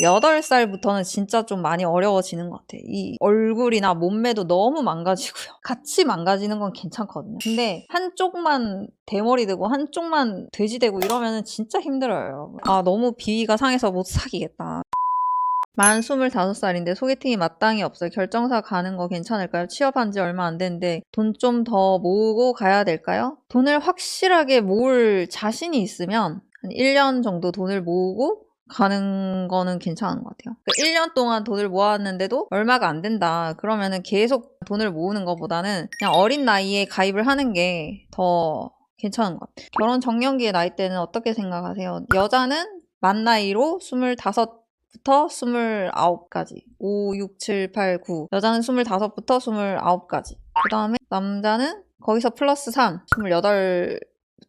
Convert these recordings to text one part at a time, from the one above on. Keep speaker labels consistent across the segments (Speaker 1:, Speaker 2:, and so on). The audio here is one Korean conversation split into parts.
Speaker 1: 8살부터는 진짜 좀 많이 어려워지는 것 같아. 이 얼굴이나 몸매도 너무 망가지고요. 같이 망가지는 건 괜찮거든요. 근데 한쪽만 대머리 되고 한쪽만 돼지 되고 이러면 진짜 힘들어요. 아, 너무 비위가 상해서 못 사귀겠다. 만 25살인데 소개팅이 마땅히 없어요. 결정사 가는 거 괜찮을까요? 취업한 지 얼마 안 됐는데 돈 좀 더 모으고 가야 될까요? 돈을 확실하게 모을 자신이 있으면 한 1년 정도 돈을 모으고 가는 거는 괜찮은 것 같아요. 그 1년 동안 돈을 모았는데도 얼마가 안 된다. 그러면은 계속 돈을 모으는 것보다는 그냥 어린 나이에 가입을 하는 게 더 괜찮은 것 같아요. 결혼 정년기의 나이대는 어떻게 생각하세요? 여자는 만 나이로 25 부터 29까지. 5, 6, 7, 8, 9. 여자는 25부터 29까지. 그 다음에 남자는 거기서 플러스 3. 28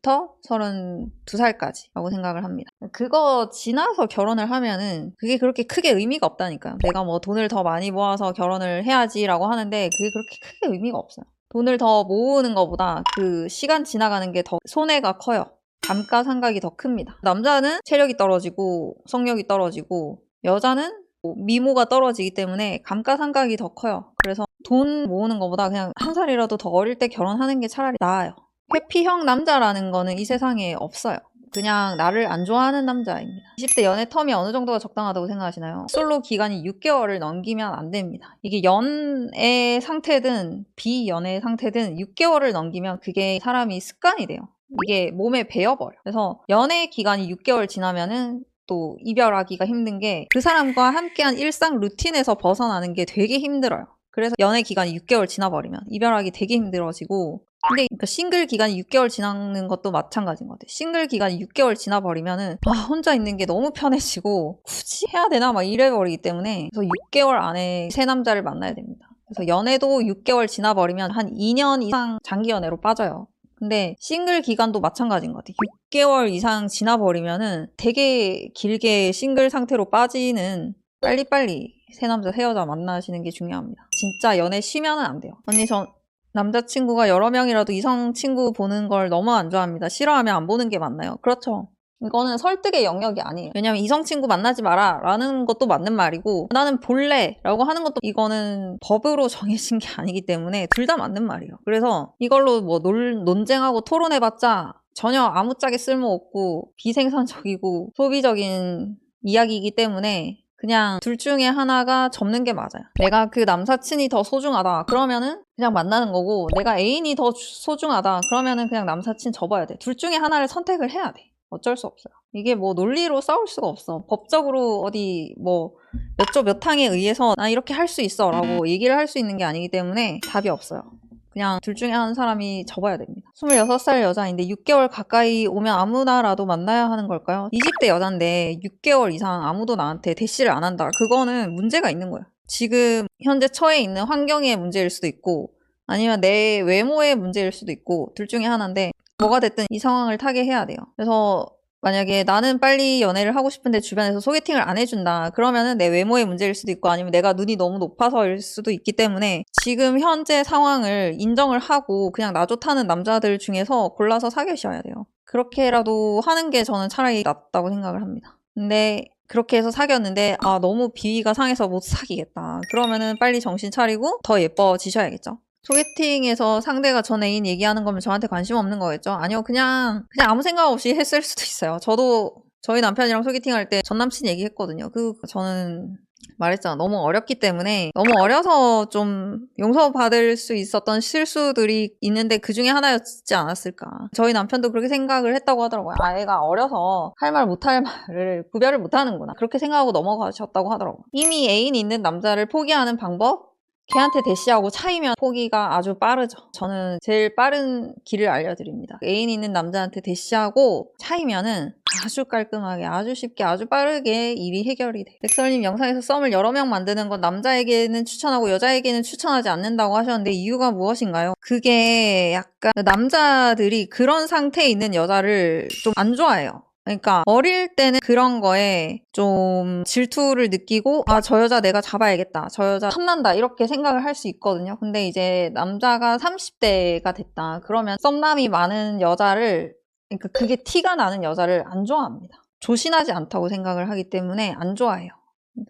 Speaker 1: 부터 32살까지. 라고 생각을 합니다. 그거 지나서 결혼을 하면은 그게 그렇게 크게 의미가 없다니까요. 내가 뭐 돈을 더 많이 모아서 결혼을 해야지 라고 하는데 그게 그렇게 크게 의미가 없어요. 돈을 더 모으는 것보다 그 시간 지나가는 게 더 손해가 커요. 감가상각이 더 큽니다. 남자는 체력이 떨어지고 성력이 떨어지고 여자는 뭐 미모가 떨어지기 때문에 감가상각이 더 커요. 그래서 돈 모으는 것보다 그냥 한 살이라도 더 어릴 때 결혼하는 게 차라리 나아요. 회피형 남자라는 거는 이 세상에 없어요. 그냥 나를 안 좋아하는 남자입니다. 20대 연애 텀이 어느 정도가 적당하다고 생각하시나요? 솔로 기간이 6개월을 넘기면 안 됩니다. 이게 연애 상태든 비연애 상태든 6개월을 넘기면 그게 사람이 습관이 돼요. 이게 몸에 배어버려. 그래서 연애 기간이 6개월 지나면은 또 이별하기가 힘든 게 그 사람과 함께한 일상 루틴에서 벗어나는 게 되게 힘들어요. 그래서 연애 기간이 6개월 지나버리면 이별하기 되게 힘들어지고 근데 그러니까 싱글 기간이 6개월 지나는 것도 마찬가지인 것 같아요. 싱글 기간이 6개월 지나버리면은 아 혼자 있는 게 너무 편해지고 굳이 해야 되나 막 이래버리기 때문에 그래서 6개월 안에 새 남자를 만나야 됩니다. 그래서 연애도 6개월 지나버리면 한 2년 이상 장기 연애로 빠져요. 근데 싱글 기간도 마찬가지인 것 같아요. 6개월 이상 지나버리면은 되게 길게 싱글 상태로 빠지는 빨리빨리 새 남자, 새 여자 만나시는 게 중요합니다. 진짜 연애 쉬면은 안 돼요. 언니, 저 남자친구가 여러 명이라도 이성 친구 보는 걸 너무 안 좋아합니다. 싫어하면 안 보는 게 맞나요? 그렇죠. 이거는 설득의 영역이 아니에요. 왜냐면 이성 친구 만나지 마라 라는 것도 맞는 말이고 나는 볼래 라고 하는 것도 이거는 법으로 정해진 게 아니기 때문에 둘 다 맞는 말이에요. 그래서 이걸로 뭐 논, 논쟁하고 토론해봤자 전혀 아무짝에 쓸모없고 비생산적이고 소비적인 이야기이기 때문에 그냥 둘 중에 하나가 접는 게 맞아요. 내가 그 남사친이 더 소중하다. 그러면은 그냥 만나는 거고, 내가 애인이 더 소중하다. 그러면은 그냥 남사친 접어야 돼. 둘 중에 하나를 선택을 해야 돼. 어쩔 수 없어요. 이게 뭐 논리로 싸울 수가 없어. 법적으로 어디 뭐 몇조몇 항에 의해서 나 이렇게 할 수 있어 라고 얘기를 할 수 있는 게 아니기 때문에 답이 없어요. 그냥 둘 중에 한 사람이 접어야 됩니다. 26살 여자인데 6개월 가까이 오면 아무나라도 만나야 하는 걸까요? 20대 여잔데 6개월 이상 아무도 나한테 대시를 안 한다. 그거는 문제가 있는 거예요. 지금 현재 처해 있는 환경의 문제일 수도 있고 아니면 내 외모의 문제일 수도 있고 둘 중에 하나인데 뭐가 됐든 이 상황을 타게 해야 돼요. 그래서 만약에 나는 빨리 연애를 하고 싶은데 주변에서 소개팅을 안 해준다. 그러면은 내 외모의 문제일 수도 있고 아니면 내가 눈이 너무 높아서일 수도 있기 때문에 지금 현재 상황을 인정을 하고 그냥 나 좋다는 남자들 중에서 골라서 사귀셔야 돼요. 그렇게라도 하는 게 저는 차라리 낫다고 생각을 합니다. 근데 그렇게 해서 사귀었는데 아 너무 비위가 상해서 못 사귀겠다. 그러면은 빨리 정신 차리고 더 예뻐지셔야겠죠. 소개팅에서 상대가 전 애인 얘기하는 거면 저한테 관심 없는 거겠죠? 아니요, 그냥, 그냥 아무 생각 없이 했을 수도 있어요. 저도 저희 남편이랑 소개팅할 때 전 남친 얘기했거든요. 그, 저는 말했잖아. 너무 어렸기 때문에 너무 어려서 좀 용서받을 수 있었던 실수들이 있는데 그 중에 하나였지 않았을까. 저희 남편도 그렇게 생각을 했다고 하더라고요. 아, 애가 어려서 할 말 못할 말을 구별을 못하는구나. 그렇게 생각하고 넘어가셨다고 하더라고요. 이미 애인 있는 남자를 포기하는 방법? 걔한테 대시하고 차이면 포기가 아주 빠르죠. 저는 제일 빠른 길을 알려드립니다. 애인 있는 남자한테 대시하고 차이면은 아주 깔끔하게, 아주 쉽게, 아주 빠르게 일이 해결이 돼. 백설님 영상에서 썸을 여러 명 만드는 건 남자에게는 추천하고 여자에게는 추천하지 않는다고 하셨는데 이유가 무엇인가요? 그게 약간 남자들이 그런 상태에 있는 여자를 좀 안 좋아해요. 그러니까 어릴 때는 그런 거에 좀 질투를 느끼고 아 저 여자 내가 잡아야겠다 저 여자 탐난다 이렇게 생각을 할 수 있거든요 근데 이제 남자가 30대가 됐다 그러면 썸남이 많은 여자를 그러니까 그게 티가 나는 여자를 안 좋아합니다 조신하지 않다고 생각을 하기 때문에 안 좋아해요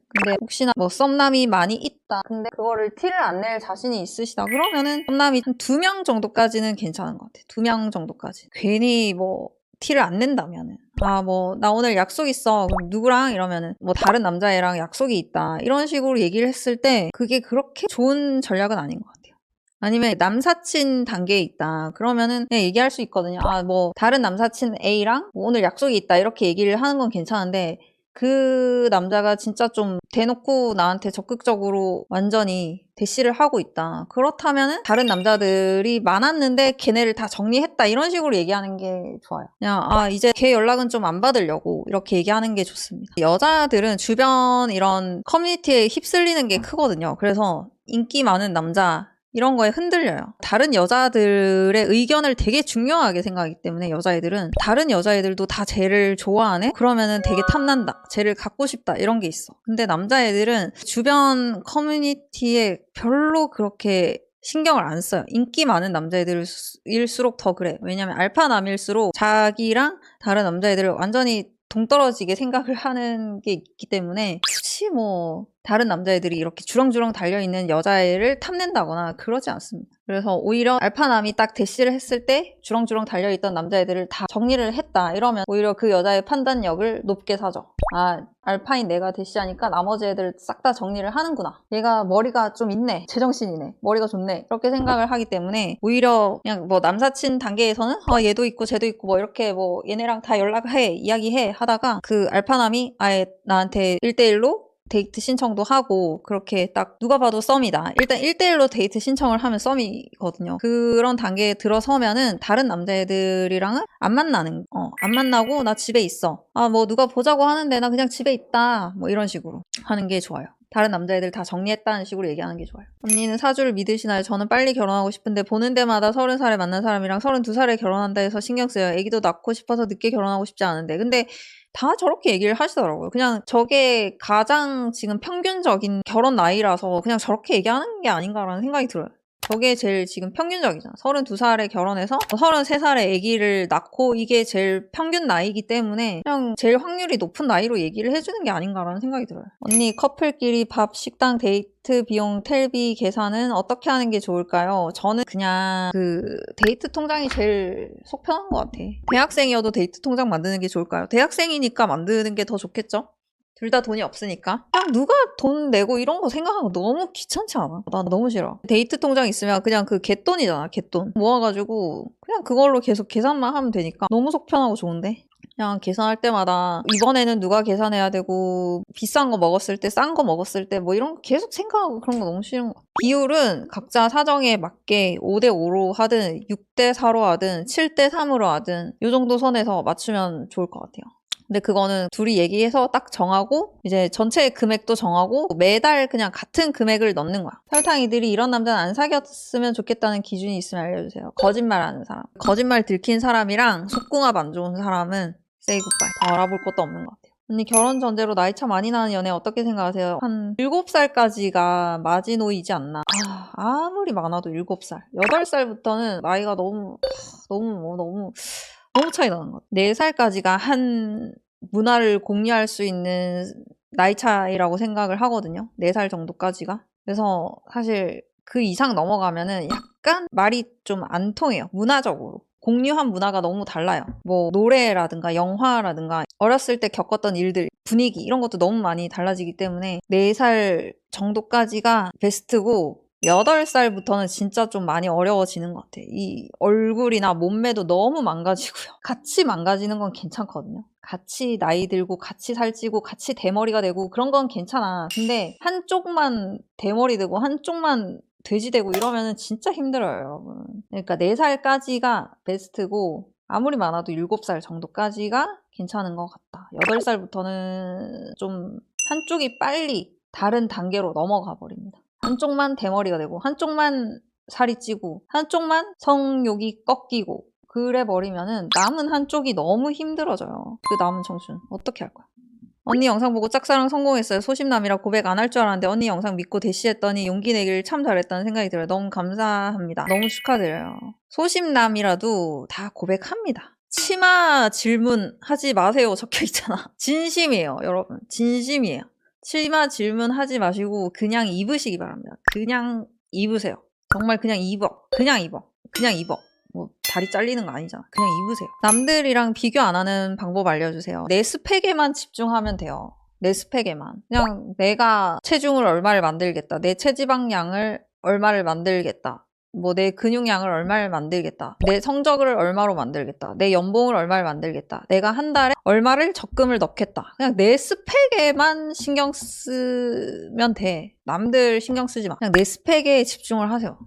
Speaker 1: 근데 혹시나 뭐 썸남이 많이 있다. 근데 그거를 티를 안 낼 자신이 있으시다. 그러면은 썸남이 한 두 명 정도까지는 괜찮은 것 같아. 두명 정도까지. 괜히 뭐 티를 안 낸다면은. 아, 뭐, 나 오늘 약속 있어. 그럼 누구랑? 이러면은, 뭐, 다른 남자애랑 약속이 있다. 이런 식으로 얘기를 했을 때, 그게 그렇게 좋은 전략은 아닌 것 같아요. 아니면 남사친 단계에 있다. 그러면은 그냥 얘기할 수 있거든요. 아, 뭐, 다른 남사친 A랑 뭐 오늘 약속이 있다. 이렇게 얘기를 하는 건 괜찮은데, 그 남자가 진짜 좀 대놓고 나한테 적극적으로 완전히 대시를 하고 있다. 그렇다면은 다른 남자들이 많았는데 걔네를 다 정리했다. 이런 식으로 얘기하는 게 좋아요. 그냥 아 이제 걔 연락은 좀 안 받으려고 이렇게 얘기하는 게 좋습니다. 여자들은 주변 이런 커뮤니티에 휩쓸리는 게 크거든요. 그래서 인기 많은 남자 이런 거에 흔들려요. 다른 여자들의 의견을 되게 중요하게 생각하기 때문에 여자애들은 다른 여자애들도 다 쟤를 좋아하네? 그러면은 되게 탐난다. 쟤를 갖고 싶다. 이런 게 있어. 근데 남자애들은 주변 커뮤니티에 별로 그렇게 신경을 안 써요. 인기 많은 남자애들일수록 더 그래. 왜냐면 알파남일수록 자기랑 다른 남자애들을 완전히 동떨어지게 생각을 하는 게 있기 때문에 굳이 뭐 다른 남자애들이 이렇게 주렁주렁 달려있는 여자애를 탐낸다거나 그러지 않습니다. 그래서 오히려 알파남이 딱 대시를 했을 때 주렁주렁 달려있던 남자애들을 다 정리를 했다 이러면 오히려 그 여자의 판단력을 높게 사죠. 아 알파인 내가 대시하니까 나머지 애들 싹 다 정리를 하는구나. 얘가 머리가 좀 있네. 제정신이네. 머리가 좋네. 이렇게 생각을 하기 때문에 오히려 그냥 뭐 남사친 단계에서는 아 얘도 있고 쟤도 있고 뭐 이렇게 뭐 얘네랑 다 연락해 이야기해 하다가 그 알파남이 아예 나한테 1대1로 데이트 신청도 하고 그렇게 딱 누가 봐도 썸이다. 일단 1대1로 데이트 신청을 하면 썸이거든요. 그런 단계에 들어서면은 다른 남자애들이랑은 안 만나는 어, 안 만나고 나 집에 있어. 아, 뭐 누가 보자고 하는데 나 그냥 집에 있다. 뭐 이런 식으로 하는 게 좋아요. 다른 남자애들 다 정리했다는 식으로 얘기하는 게 좋아요. 언니는 사주를 믿으시나요? 저는 빨리 결혼하고 싶은데 보는 데마다 30살에 만난 사람이랑 32살에 결혼한다 해서 신경 쓰여요. 애기도 낳고 싶어서 늦게 결혼하고 싶지 않은데. 근데 다 저렇게 얘기를 하시더라고요. 그냥 저게 가장 지금 평균적인 결혼 나이라서 그냥 저렇게 얘기하는 게 아닌가라는 생각이 들어요. 저게 제일 지금 평균적이잖아. 32살에 결혼해서 33살에 아기를 낳고 이게 제일 평균 나이기 때문에 그냥 제일 확률이 높은 나이로 얘기를 해주는 게 아닌가라는 생각이 들어요. 언니 커플끼리 밥, 식당, 데이트 비용, 텔비 계산은 어떻게 하는 게 좋을까요? 저는 그냥 그 데이트 통장이 제일 속 편한 것 같아. 대학생이어도 데이트 통장 만드는 게 좋을까요? 대학생이니까 만드는 게 더 좋겠죠? 둘 다 돈이 없으니까. 그냥 누가 돈 내고 이런 거 생각하고 너무 귀찮지 않아? 나 너무 싫어. 데이트 통장 있으면 그냥 그 갯돈이잖아, 갯돈. 모아가지고 그냥 그걸로 계속 계산만 하면 되니까 너무 속 편하고 좋은데? 그냥 계산할 때마다 이번에는 누가 계산해야 되고 비싼 거 먹었을 때 싼 거 먹었을 때 뭐 이런 거 계속 생각하고 그런 거 너무 싫은 거. 비율은 각자 사정에 맞게 5대5로 하든 6대4로 하든 7대3으로 하든 이 정도 선에서 맞추면 좋을 것 같아요. 근데 그거는 둘이 얘기해서 딱 정하고 이제 전체 금액도 정하고 매달 그냥 같은 금액을 넣는 거야. 설탕이들이 이런 남자는 안 사귀었으면 좋겠다는 기준이 있으면 알려주세요. 거짓말하는 사람. 거짓말 들킨 사람이랑 속궁합 안 좋은 사람은 세이 굿바이. 더 알아볼 것도 없는 것 같아요. 언니 결혼 전제로 나이 차 많이 나는 연애 어떻게 생각하세요? 한 7살까지가 마지노이지 않나? 아, 아무리 많아도 7살. 8살부터는 나이가 너무 너무 뭐 너무 너무 차이 나는 것 같아요. 4살까지가 한 문화를 공유할 수 있는 나이 차이라고 생각을 하거든요. 4살 정도까지가. 그래서 사실 그 이상 넘어가면은 약간 말이 좀 안 통해요. 문화적으로. 공유한 문화가 너무 달라요. 뭐 노래라든가 영화라든가 어렸을 때 겪었던 일들, 분위기 이런 것도 너무 많이 달라지기 때문에 4살 정도까지가 베스트고 8살부터는 진짜 좀 많이 어려워지는 것 같아. 이 얼굴이나 몸매도 너무 망가지고요. 같이 망가지는 건 괜찮거든요. 같이 나이 들고, 같이 살찌고, 같이 대머리가 되고, 그런 건 괜찮아. 근데 한쪽만 대머리 되고, 한쪽만 돼지 되고 이러면은 진짜 힘들어요, 여러분. 그러니까 4살까지가 베스트고, 아무리 많아도 7살 정도까지가 괜찮은 것 같다. 8살부터는 좀 한쪽이 빨리 다른 단계로 넘어가 버립니다. 한쪽만 대머리가 되고 한쪽만 살이 찌고 한쪽만 성욕이 꺾이고 그래 버리면은 남은 한쪽이 너무 힘들어져요. 그 남은 청춘 어떻게 할 거야? 언니 영상 보고 짝사랑 성공했어요. 소심남이라 고백 안 할 줄 알았는데 언니 영상 믿고 대시했더니 용기 내길 참 잘했다는 생각이 들어요. 너무 감사합니다. 너무 축하드려요. 소심남이라도 다 고백합니다. 치마 질문 하지 마세요 적혀 있잖아. 진심이에요, 여러분. 진심이에요. 치마 질문하지 마시고 그냥 입으시기 바랍니다. 그냥 입으세요. 정말 그냥 입어. 그냥 입어. 그냥 입어. 뭐 다리 잘리는 거 아니잖아. 그냥 입으세요. 남들이랑 비교 안 하는 방법 알려주세요. 내 스펙에만 집중하면 돼요. 내 스펙에만. 그냥 내가 체중을 얼마를 만들겠다. 내 체지방량을 얼마를 만들겠다. 뭐 내 근육량을 얼마를 만들겠다. 내 성적을 얼마로 만들겠다. 내 연봉을 얼마를 만들겠다. 내가 한 달에 얼마를 적금을 넣겠다. 그냥 내 스펙에만 신경 쓰면 돼. 남들 신경 쓰지 마. 그냥 내 스펙에 집중을 하세요.